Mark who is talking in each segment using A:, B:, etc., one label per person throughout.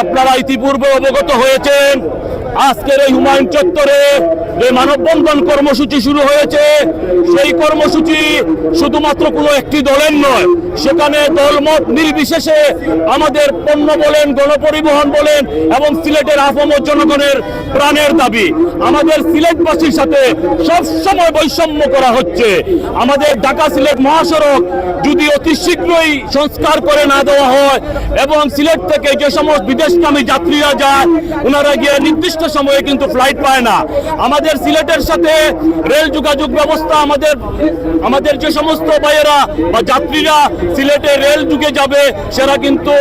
A: আপনারা ইতিপূর্বে অবগত হয়েছেন আজকের এই হুমায়ুন চত্বরে যে মানববন্ধন কর্মসূচি শুরু হয়েছে, সেই কর্মসূচি শুধুমাত্র কোনো একটি দলের নয়, সেখানে দলমত নির্বিশেষে আমাদের পণ্য বলেন, গণপরিবহন বলেন এবং সিলেটের আপামর জনগণের প্রাণের দাবি। আমাদের সিলেটবাসীর সাথে সব সময় বৈষম্য করা হচ্ছে। আমাদের ঢাকা সিলেট মহাসড়ক যদি অতি শীঘ্রই সংস্কার করে না দেওয়া হয় এবং সিলেট থেকে যে সমস্ত বিদেশগামী যাত্রীরা যায়, ওনারা গিয়ে নির্দিষ্ট সময়ে কিন্তু ফ্লাইট পায় না। আমাদের সিলেটের সাথে রেল যোগাযোগ ব্যবস্থা আমাদের আমাদের যে সমস্ত ভাইয়েরা বা যাত্রীরা সিলেটে রেল যুগে যাবে, সেরা কিন্তু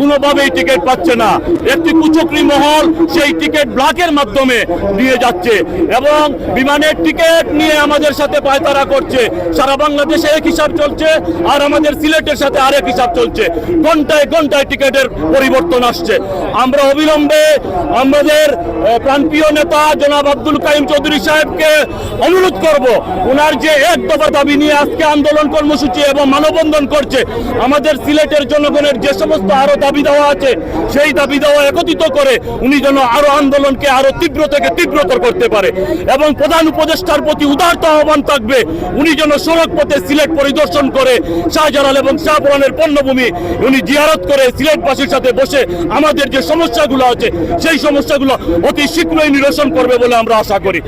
A: কোনোভাবেই টিকিট পাচ্ছে না। একটি কুচক্রি মহল সেই টিকিট ব্লকের মাধ্যমে নিয়ে যাচ্ছে এবং বিমানের টিকিট নিয়ে আমাদের সাথে পায়তারা করছে। সারা বাংলাদেশে এক হিসাব চলছে আর আমাদের সিলেটের সাথে আরেক হিসাব চলছে। ঘন্টায় ঘন্টায় টিকিটের পরিবর্তন আসছে। আমরা অবিলম্বে আমাদের প্রাণপ্রিয় নেতা জনাব আব্দুল কাইম চৌধুরী সাহেবকে অনুরোধ করব ওনার যে এক দফা দাবি নিয়ে আজকে আন্দোলন কর্মসূচি এবং মানববন্ধন করছে, আমাদের সিলেটের জনগণের যে সমস্ত আরও দাবি দেওয়া আছে, সেই দাবি দেওয়া একত্রিত করে উনি যেন আরও আন্দোলনকে আরও তীব্র থেকে তীব্রতর করতে পারে এবং প্রধান উপদেষ্টার প্রতি উদারতা আহ্বান থাকবে, উনি যেন সড়ক পথে সিলেট পরিদর্শন করে, শাহজালাল এবং শাহপুরানের পণ্যভূমি উনি জিয়ারত করে সিলেটবাসীর সাথে বসে আমাদের যে সমস্যাগুলো আছে, সেই সমস্যাগুলো অতি শীঘ্রই নিরসন করবে বলে আমরা আশা করি।